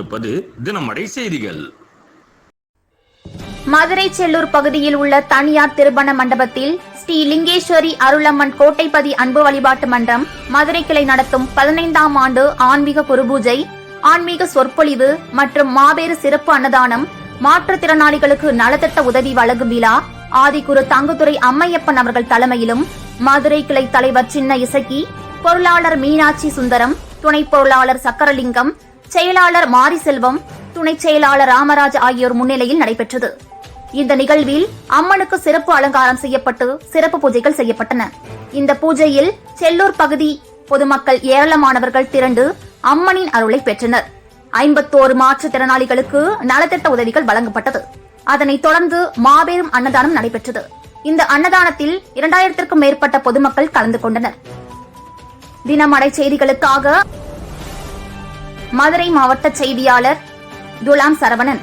கொண்டிருப்பது தினமடை செய்திகள். மதுரை செல்லூர் பகுதியில் உள்ள தனியார் திருமண மண்டபத்தில் ஸ்ரீ லிங்கேஸ்வரி அருளம்மன் கோட்டைப்பதி அன்பு வழிபாட்டு மன்றம் மதுரை கிளை நடத்தும் பதினைந்தாம் ஆண்டு ஆன்மீக குருபூஜை ஆன்மீக சொற்பொழிவு மற்றும் மாபெரு சிறப்பு அன்னதானம் மாற்றுத்திறனாளிகளுக்கு நலத்திட்ட உதவி வழங்கும் விழா ஆதிக்குரு தங்குதுரை அம்மையப்பன் அவர்கள் தலைமையிலும் மதுரை கிளை தலைவர் சின்ன இசக்கி பொருளாளர் மீனாட்சி சுந்தரம் துணை பொருளாளர் சக்கரலிங்கம் செயலாளர் மாரிசெல்வம் துணை செயலாளர் ராமராஜ் ஆகியோர் முன்னிலையில் நடைபெற்றது. இந்த நிகழ்வில் அம்மனுக்கு சிறப்பு அலங்காரம் செய்யப்பட்டு சிறப்பு பூஜைகள் செய்யப்பட்டன. இந்த பூஜையில் செல்லூர் பகுதி பொதுமக்கள் ஏராளமானவர்கள் திரண்டு அம்மனின் அருளை பெற்றனர். ஐம்பத்தோரு மாற்றுத்திறனாளிகளுக்கு நலத்திட்ட உதவிகள் வழங்கப்பட்டது. அதனைத் தொடர்ந்து மாபெரும் அன்னதானம் நடைபெற்றது. இந்த அன்னதானத்தில் இரண்டாயிரத்திற்கும் மேற்பட்ட பொதுமக்கள் கலந்து கொண்டனர். தினமடை செய்திகளுக்காக மதுரை மாவட்ட செய்தியாளர் துலாம் சரவணன்.